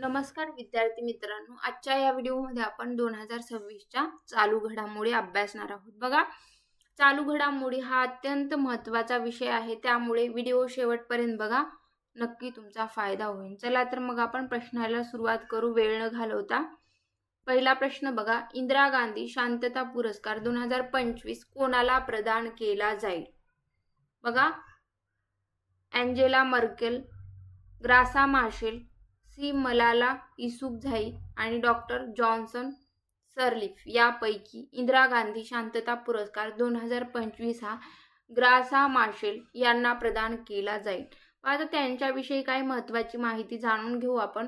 नमस्कार विद्यार्थी मित्रांनो आजच्या या व्हिडिओमध्ये आपण दोन हजार सव्वीसच्या चालू घडामोडी अभ्यासणार आहोत. बघा चालू घडामोडी हा अत्यंत महत्त्वाचा विषय आहे. त्यामुळे व्हिडिओ शेवटपर्यंत बघा नक्की तुमचा फायदा होईल. चला तर मग आपण प्रश्नाला सुरुवात करू. वेळ न घालवता पहिला प्रश्न बघा इंदिरा गांधी शांतता पुरस्कार दोन हजार पंचवीस कोणाला प्रदान केला जाईल? बघा अँजेला मर्केल ग्रासा मार्शेल सी मलाला इसूफझाई आणि डॉक्टर जॉन्सन सरलिफ यापैकी इंदिरा गांधी शांतता पुरस्कार दोन हजार पंचवीस हा ग्रासा मार्शेल यांना प्रदान केला जाईल. आता त्यांच्याविषयी काही महत्त्वाची माहिती जाणून घेऊ आपण.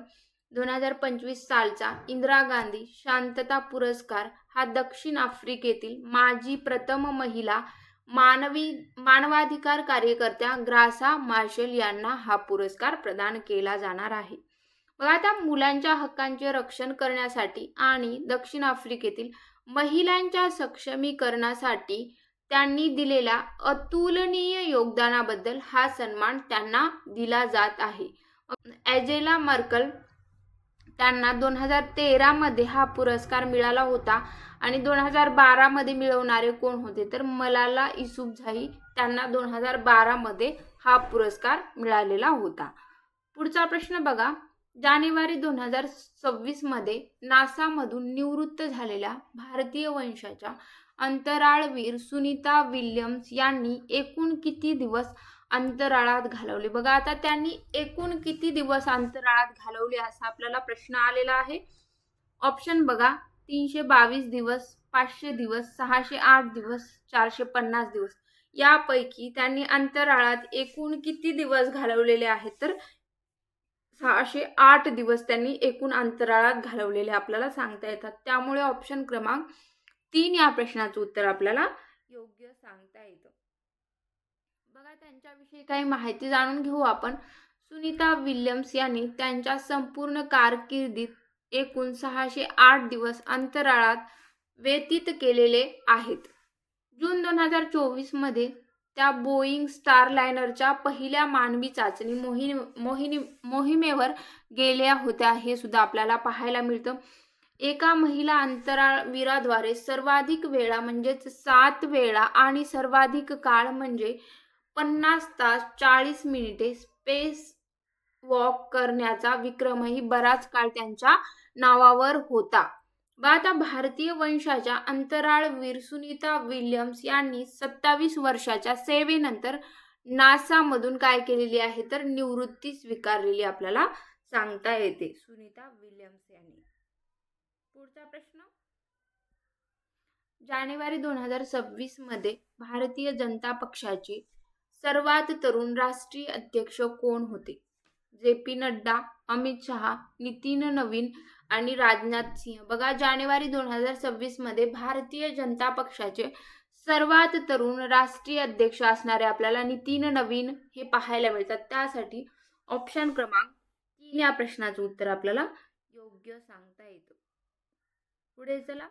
दोन हजार पंचवीस सालचा इंदिरा गांधी शांतता पुरस्कार हा दक्षिण आफ्रिकेतील माजी प्रथम महिला मानवी मानवाधिकार कार्यकर्त्या ग्रासा मार्शल यांना हा पुरस्कार प्रदान केला जाणार आहे. बघा आता मुलांच्या हक्कांचे रक्षण करण्यासाठी आणि दक्षिण आफ्रिकेतील महिलांच्या सक्षमीकरणासाठी त्यांनी दिलेल्या अतुलनीय योगदानाबद्दल हा सन्मान त्यांना दिला जात आहे. ॲजेला मर्कल त्यांना दोन हजार तेरामध्ये हा पुरस्कार मिळाला होता आणि दोन हजार बारामध्ये मिळवणारे कोण होते? तर मलाला इसुबझाई त्यांना दोन हजार बारामध्ये हा पुरस्कार मिळालेला होता. पुढचा प्रश्न बघा. जानेवारी दोन हजार सव्वीसमध्ये नासामधून निवृत्त झालेल्या भारतीय वंशाच्या अंतराळवीर सुनीता विल्यम्स यांनी एकूण किती दिवस अंतराळात घालवले? बघा आता त्यांनी एकूण किती दिवस अंतराळात घालवले असा आपल्याला प्रश्न आलेला आहे. ऑप्शन बघा तीनशे बावीस दिवस पाचशे दिवस सहाशे आठ दिवस चारशे पन्नास दिवस. यापैकी त्यांनी अंतराळात एकूण किती दिवस घालवलेले आहेत? तर सहाशे आठ दिवस त्यांनी एकूण अंतराळात घालवलेले आपल्याला सांगता येतात. त्यामुळे ऑप्शन क्रमांक तीन या प्रश्नाचं उत्तर आपल्याला योग्य सांगता येतं. बघा त्यांच्याविषयी काही माहिती जाणून घेऊ आपण. सुनीता विल्यम्स यांनी त्यांच्या संपूर्ण कारकिर्दीत एकूण सहाशे आठ दिवस अंतराळात व्यतीत केलेले आहेत. जून दोन हजार चोवीसमध्ये त्या बोईंग स्टारलायनरच्या पहिल्या मानवी चाचणी मोहिनी मोहिनी मोहिमेवर गेल्या होत्या. हे सुद्धा आपल्याला पाहायला मिळतं. एका महिला अंतराळवीराद्वारे सर्वाधिक वेळा म्हणजेच सात वेळा आणि सर्वाधिक काळ म्हणजे पन्नास तास चाळीस मिनिटे स्पेस वॉक करण्याचा विक्रमही बराच काळ त्यांच्या नावावर होता. व आता भारतीय वंशाच्या अंतराळवीर सुनीता विल्यम्स यांनी सत्तावीस वर्षाच्या सेवेनंतर नासामधून काय केलेली आहे? तर निवृत्ती स्वीकारलेली आपल्याला सांगता येते. सुनीता विल्यम्स यांनी. पुढचा प्रश्न. जानेवारी दोन हजार सव्वीसमध्ये भारतीय जनता पक्षाचे सर्वात तरुण राष्ट्रीय अध्यक्ष कोण होते? जे पी नड्डा अमित शहा नितीन नवीन आणि राजनाथ सिंह. बघा जानेवारी दोन हजार सव्वीसमध्ये भारतीय जनता पक्षाचे सर्वात तरुण राष्ट्रीय अध्यक्ष असणारे आपल्याला नितीन नवीन हे पाहायला मिळतात. त्यासाठी ऑप्शन क्रमांक तीन या प्रश्नाचं उत्तर आपल्याला योग्य सांगता येतं. पुढे चला.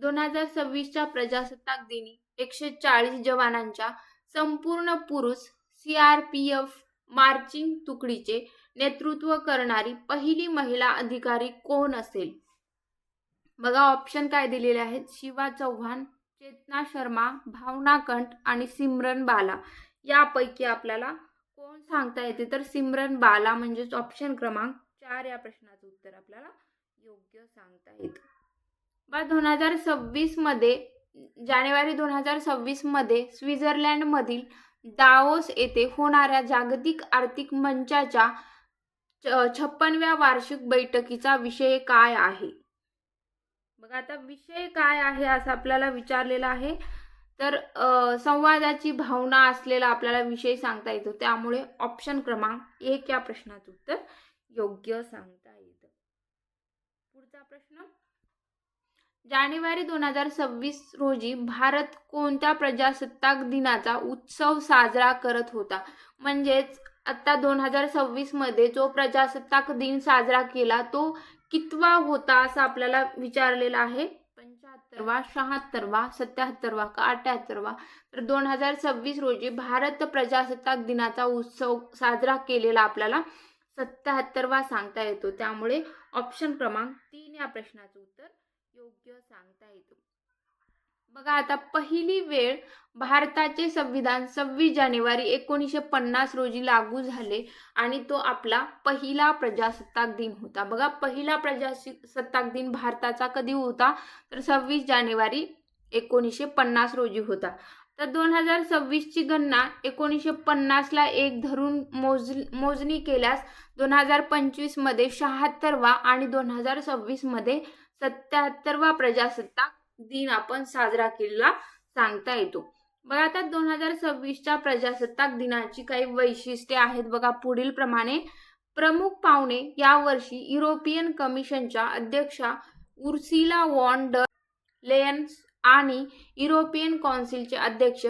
दोन हजार सव्वीसच्या प्रजासत्ताक दिनी एकशे चाळीस जवानांच्या संपूर्ण पुरुष C R P F marching तुकडीचे नेतृत्व करणारी पहिली महिला अधिकारी कोण असेल? बघा ऑप्शन काय दिलेले आहेत. शिवा चव्हाण चेतना शर्मा भावना कंठ आणि सिमरन बाला. यापैकी आपल्याला कोण सांगता येते? तर सिमरन बाला म्हणजेच ऑप्शन क्रमांक चार या प्रश्नाचं उत्तर आपल्याला योग्य सांगता येतं. बा दोन हजार सव्वीसमध्ये जानेवारी दोन हजार सव्वीसमध्ये स्वित्झर्लंडमधील दाओस येथे होणाऱ्या जागतिक आर्थिक मंचाच्या छप्पनव्या वार्षिक बैठकीचा विषय काय आहे? बघा आता विषय काय आहे असं आपल्याला विचारलेला आहे. तर संवादाची भावना असलेला आपल्याला विषय सांगता येतो. त्यामुळे ऑप्शन क्रमांक एक या प्रश्नाचं उत्तर योग्य सांगता येतं. पुढचा प्रश्न. जानेवारी दोन हजार सव्वीस रोजी भारत कोणत्या प्रजासत्ताक दिनाचा उत्सव साजरा करत होता? म्हणजेच आत्ता दोन हजार सव्वीसमध्ये जो प्रजासत्ताक दिन साजरा केला तो कितवा होता असं आपल्याला विचारलेला आहे? पंच्याहत्तरवा शहात्तरवा सत्याहत्तरवा का अठ्याहत्तरवा? तर दोन हजार सव्वीस रोजी भारत प्रजासत्ताक दिनाचा उत्सव साजरा केलेला आपल्याला सत्याहत्तरवा सांगता येतो. त्यामुळे ऑप्शन क्रमांक तीन या प्रश्नाचं उत्तर योग्य सांगता येतो. बघा आता पहिली वेळ भारताचे संविधान सव्वीस जानेवारी एकोणीसशे पन्नास रोजी लागू झाले आणि तो आपला पहिला प्रजासत्ताक दिन होता. बघा पहिला प्रजासत्ताक दिन भारताचा कधी होता? तर सव्वीस जानेवारी एकोणीसशे पन्नास रोजी होता. तर दोन हजार सव्वीसची गणना एकोणीसशे पन्नासला एक धरून मोज मोजणी केल्यास दोन हजार पंचवीसमध्ये शहात्तरवा आणि दोन हजार सव्वीसमध्ये सत्याहत्तरवा प्रजासत्ताक दिन आपण साजरा केलेला सांगता येतो. बघा आता दोन हजार सव्वीसच्या प्रजासत्ताक दिनाची काही वैशिष्ट्ये आहेत. बघा पुढील प्रमाणे प्रमुख पाहुणे यावर्षी युरोपियन कमिशनच्या अध्यक्षा उर्सिला वॉन ड लेयन्स आणि युरोपियन कौन्सिलचे अध्यक्ष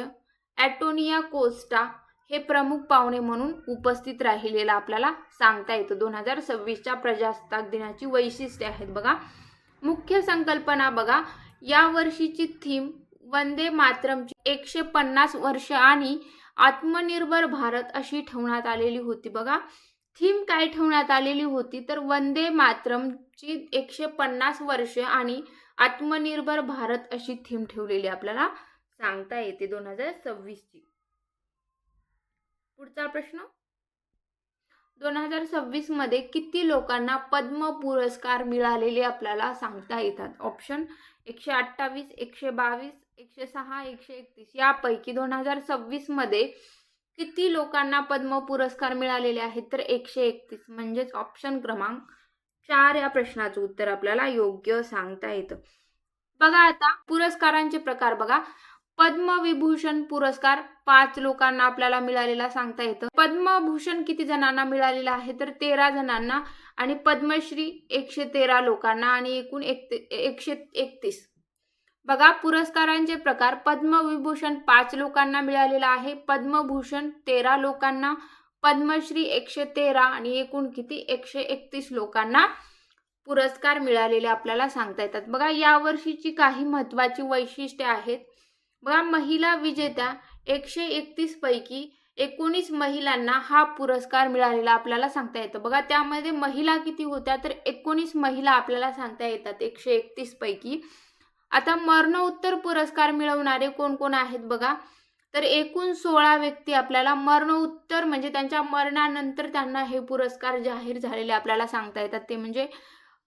ॲटोनिया कोस्टा हे प्रमुख पाहुणे म्हणून उपस्थित राहिलेला आपल्याला सांगता येतं. दोन हजार सव्वीसच्या प्रजासत्ताक दिनाची वैशिष्ट्ये आहेत. बघा मुख्य संकल्पना बघा या वर्षीची थीम वंदे मातरमची एकशे पन्नास वर्ष आणि आत्मनिर्भर भारत अशी ठेवण्यात आलेली होती. बघा थीम काय ठेवण्यात आलेली होती? तर वंदे मातरमची एकशे पन्नास वर्ष आणि आत्मनिर्भर भारत अशी थीम ठेवलेली आपल्याला सांगता येते दोन हजार सव्वीसची पुढचा प्रश्न. दोन हजार सव्वीसमध्ये किती लोकांना पद्म पुरस्कार मिळालेले आपल्याला सांगता येतात? ऑप्शन एकशे अठ्ठावीस एकशे बावीस एकशे सहा एकशे एकतीस यापैकी दोन हजार सव्वीसमध्ये किती लोकांना पद्म पुरस्कार मिळालेले आहेत? तर एकशे एकतीस म्हणजेच ऑप्शन क्रमांक चार या प्रश्नाचं उत्तर आपल्याला योग्य सांगता येतं. बघा आता पुरस्कारांचे प्रकार बघा. पद्मविभूषण पुरस्कार पाच लोकांना आपल्याला मिळालेला सांगता येतं. पद्मभूषण किती जणांना मिळालेला आहे? तर तेरा जणांना आणि पद्मश्री एकशे तेरा लोकांना आणि एकूण एकशे एकतीस. बघा पुरस्कारांचे प्रकार. पद्मविभूषण पाच लोकांना मिळालेला आहे. पद्मभूषण तेरा लोकांना पद्मश्री एकशे तेरा आणि एकूण किती? एकशे एकतीस लोकांना पुरस्कार मिळालेले आपल्याला सांगता येतात. बघा यावर्षीची काही महत्त्वाची वैशिष्ट्ये आहेत. बघा महिला विजेत्या एकशे एकतीस पैकी एकोणीस महिलांना हा पुरस्कार मिळालेला आपल्याला सांगता येतं. बघा त्यामध्ये महिला किती होत्या तर एकोणीस महिला आपल्याला सांगता येतात एकशे एकतीस पैकी. आता मरणोत्तर पुरस्कार मिळवणारे कोण कोण आहेत बघा? तर एकूण सोळा व्यक्ती आपल्याला मरणोत्तर म्हणजे त्यांच्या मरणानंतर त्यांना हे पुरस्कार जाहीर झालेले आपल्याला सांगता येतात. ते म्हणजे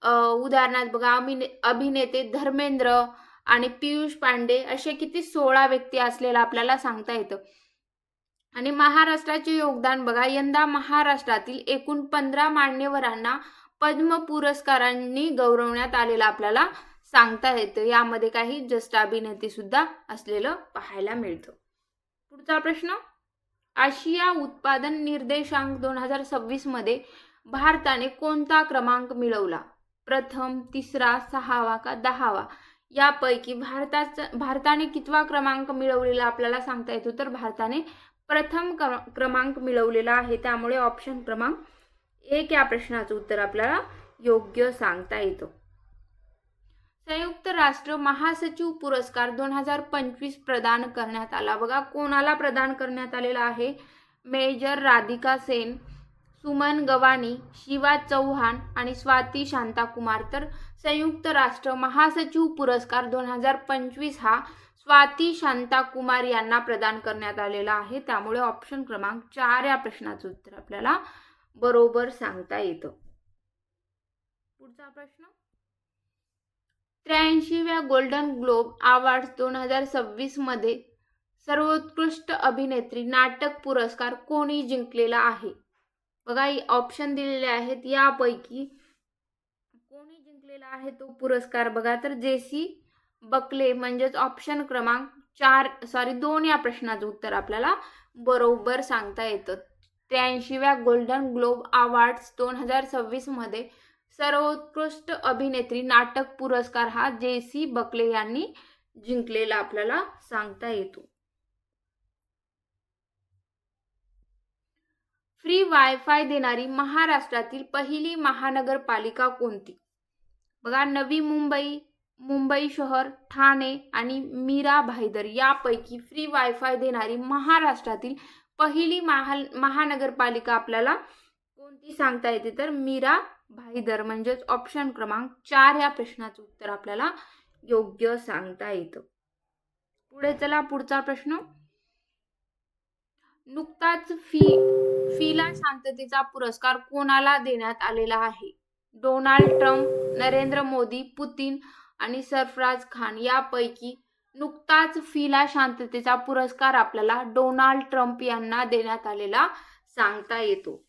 उदाहरणार्थ बघा अभिने अभिनेते धर्मेंद्र आणि पियुष पांडे असे किती सोळा व्यक्ती असलेला आपल्याला सांगता येतं. आणि महाराष्ट्राचे योगदान बघा यंदा महाराष्ट्रातील एकूण पंधरा मान्यवरांना पद्म पुरस्कारांनी गौरवण्यात आलेलं आपल्याला सांगता येतं. यामध्ये काही ज्येष्ठ अभिनेते सुद्धा असलेलं पाहायला मिळतं. पुढचा प्रश्न. आशिया उत्पादन निर्देशांक दोन हजार सव्वीसमध्ये भारताने कोणता क्रमांक मिळवला? प्रथम तिसरा सहावा का दहावा? यापैकी भारताचा भारताने कितवा क्रमांक मिळवलेला आपल्याला सांगता येतो? तर भारताने प्रथम क्रमांक मिळवलेला आहे. त्यामुळे ऑप्शन क्रमांक एक या प्रश्नाचं उत्तर आपल्याला योग्य सांगता येतो. संयुक्त राष्ट्र महासचिव पुरस्कार दोन हजार पंचवीस प्रदान करण्यात आला. बघा कोणाला प्रदान करण्यात आलेला आहे? मेजर राधिका सेन सुमन गवानी शिवा चौहान आणि स्वाती शांताकुमार. तर संयुक्त राष्ट्र महासचिव पुरस्कार दोन हजार पंचवीस हा स्वाती शांताकुमार यांना प्रदान करण्यात आलेला आहे. त्यामुळे ऑप्शन क्रमांक चार या प्रश्नाचं उत्तर आपल्याला बरोबर सांगता येतं. पुढचा प्रश्न. त्र्याऐंशीव्या गोल्डन ग्लोब अवॉर्ड दोन हजार सव्वीसमध्ये सर्वोत्कृष्ट अभिनेत्री नाटक पुरस्कार कोणी जिंकलेला आहे? बघा ऑप्शन दिलेले आहेत यापैकी कोणी जिंकलेला आहे तो पुरस्कार बघा. तर जेसी बकले म्हणजेच ऑप्शन क्रमांक चार सॉरी दोन या प्रश्नाचं उत्तर आपल्याला बरोबर सांगता येतं. त्र्याऐंशीव्या गोल्डन ग्लोब अवॉर्ड्स दोन हजार सव्वीसमध्ये सर्वोत्कृष्ट अभिनेत्री नाटक पुरस्कार हा जे सी बकले यांनी जिंकलेला आपल्याला सांगता येतो. फ्री वायफाय देणारी महाराष्ट्रातील पहिली महानगरपालिका कोणती? बघा नवी मुंबई मुंबई शहर ठाणे आणि मीरा भाईदर यापैकी फ्री वायफाय देणारी महाराष्ट्रातील पहिली महा महानगरपालिका आपल्याला कोणती सांगता येते? तर मीरा भाईदर म्हणजेच ऑप्शन क्रमांक चार या प्रश्नाचं उत्तर आपल्याला योग्य सांगता येतं. पुढे चला पुढचा प्रश्न. नुकताच फी फीला शांततेचा पुरस्कार कोणाला देण्यात आलेला आहे? Donald Trump Narendra Modi Putin आणि सरफराज खान यापैकी नुकताच फीला शांततेचा पुरस्कार आपल्याला डोनाल्ड ट्रम्प यांना देण्यात आलेला सांगता येतो.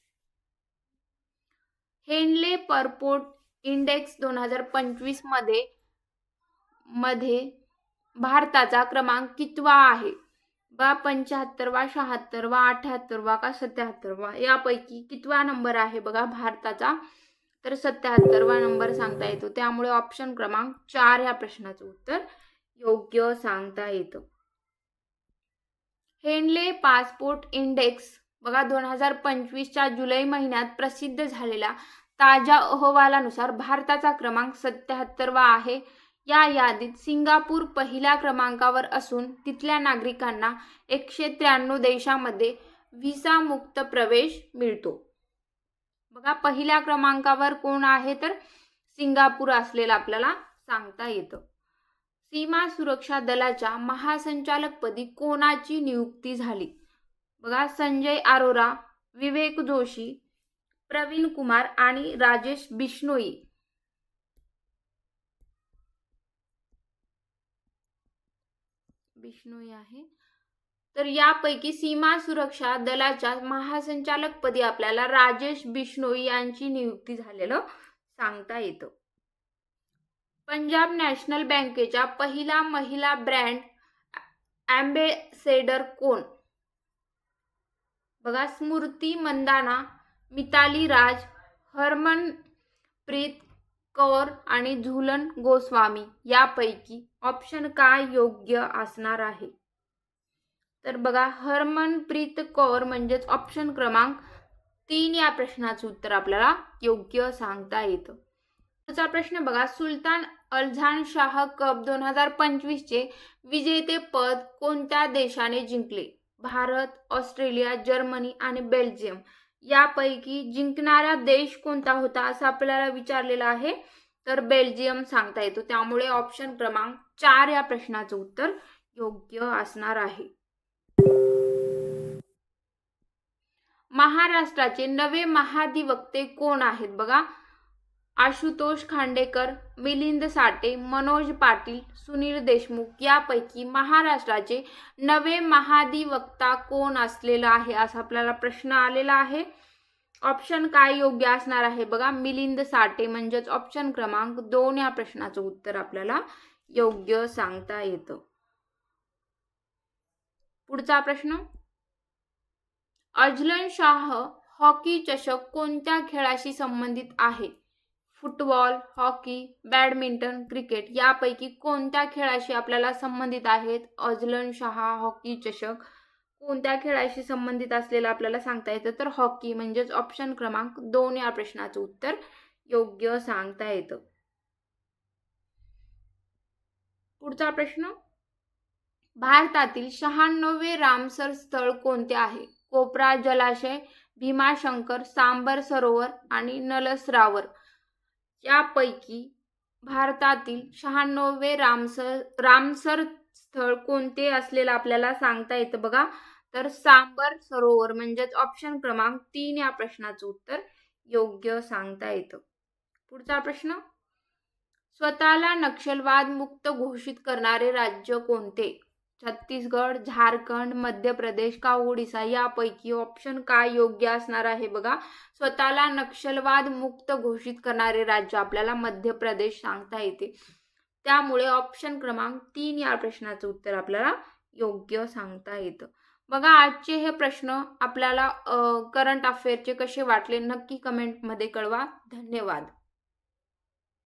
हेनले परपोर्ट इंडेक्स दोन हजार पंचवीसमध्ये मध्ये भारताचा क्रमांक कितवा आहे? बा पंच्याहत्तरवा शहात्तरवा अठ्याहत्तरवा का सत्याहत्तरवा यापैकी कितवा नंबर आहे बघा भारताचा? तर सत्याहत्तरवा नंबर सांगता येतो. त्यामुळे ऑप्शन क्रमांक चार या प्रश्नाचं उत्तर योग्य सांगता येतं. हेनले पासपोर्ट इंडेक्स बघा दोन हजार पंचवीसच्या जुलै महिन्यात प्रसिद्ध झालेला ताज्या अहवालानुसार भारताचा क्रमांक सत्याहत्तरवा आहे. या यादीत सिंगापूर पहिल्या क्रमांकावर असून तिथल्या नागरिकांना एकशे त्र्याण्णव देशामध्ये व्हिसा मुक्त प्रवेश मिळतो. बघा पहिल्या क्रमांकावर कोण आहे तर सिंगापूर असलेलं आपल्याला सांगता येतं. सीमा सुरक्षा दलाच्या महासंचालकपदी कोणाची नियुक्ती झाली? बघा संजय अरोरा विवेक जोशी प्रवीण कुमार आणि राजेश बिश्नोई. बिष्णोई आहे. तर यापैकी सीमा सुरक्षा दलाच्या महासंचालकपदी आपल्याला राजेश बिष्णोई यांची नियुक्ती झालेलं सांगता येतं. पंजाब नॅशनल बँकेच्या पहिला महिला ब्रँड अँबेसेडर कोण? बघा स्मृती मंदाना मिताली राज हरमनप्रीत कौर आणि झुलन गोस्वामी यापैकी ऑप्शन काय योग्य असणार आहे? तर बघा हरमनप्रीत कौर म्हणजेच ऑप्शन क्रमांक तीन या प्रश्नाचं उत्तर आपल्याला योग्य सांगता येतं. पुढचा प्रश्न बघा सुलतान अल्झान शाह कप दोन हजार पंचवीसचे विजेते पद कोणत्या देशाने जिंकले? भारत ऑस्ट्रेलिया जर्मनी आणि बेल्जियम. यापैकी जिंकणारा देश कोणता होता असं आपल्याला विचारलेलं आहे. तर बेल्जियम सांगता येतो. त्यामुळे ऑप्शन क्रमांक चार या प्रश्नाचं उत्तर योग्य असणार आहे. महाराष्ट्राचे नवे महाधिवक्ते कोण आहेत? बघा आशुतोष खांडेकर मिलिंद साठे मनोज पाटील सुनील देशमुख यापैकी महाराष्ट्राचे नवे महाधिवक्ता कोण असलेला आहे असा आपल्याला प्रश्न आलेला आहे. ऑप्शन काय योग्य असणार आहे? बघा मिलिंद साठे म्हणजेच ऑप्शन क्रमांक दोन या प्रश्नाचं उत्तर आपल्याला योग्य सांगता येतं. पुढचा प्रश्न. अजलन शाह हॉकी चषक कोणत्या खेळाशी संबंधित आहे? फुटबॉल हॉकी बॅडमिंटन क्रिकेट यापैकी कोणत्या खेळाशी आपल्याला संबंधित आहेत? अजलन शहा हॉकी चषक. कोणत्या खेळाशी संबंधित असलेलं आपल्याला सांगता येतं? तर हॉकी म्हणजेच ऑप्शन क्रमांक दोन या प्रश्नाचं उत्तर योग्य सांगता येतं. पुढचा प्रश्न. भारतातील शहाण्णवे रामसर स्थळ कोणते आहे? कोपरा जलाशय भीमाशंकर सांबर सरोवर आणि नलसरावर. यापैकी भारतातील शहाण्णवे रामसर रामसर स्थळ कोणते असलेलं आपल्याला सांगता येतं बघा? तर सांबर सरोवर म्हणजेच ऑप्शन क्रमांक तीन या प्रश्नाचं उत्तर योग्य सांगता येतं. पुढचा प्रश्न स्वतःला नक्षलवाद मुक्त घोषित करणारे राज्य कोणते? छत्तीसगड झारखंड मध्य प्रदेश का ओडिसा यापैकी ऑप्शन काय योग्य असणार आहे बघा? स्वतःला नक्षलवाद मुक्त घोषित करणारे राज्य आपल्याला मध्य प्रदेश सांगता येते. त्यामुळे ऑप्शन क्रमांक तीन या प्रश्नाचं उत्तर आपल्याला योग्य सांगता येतं. बघा आजचे हे प्रश्न आपल्याला करंट अफेअरचे कसे वाटले? नक्की कमेंटमध्ये कळवा. धन्यवाद.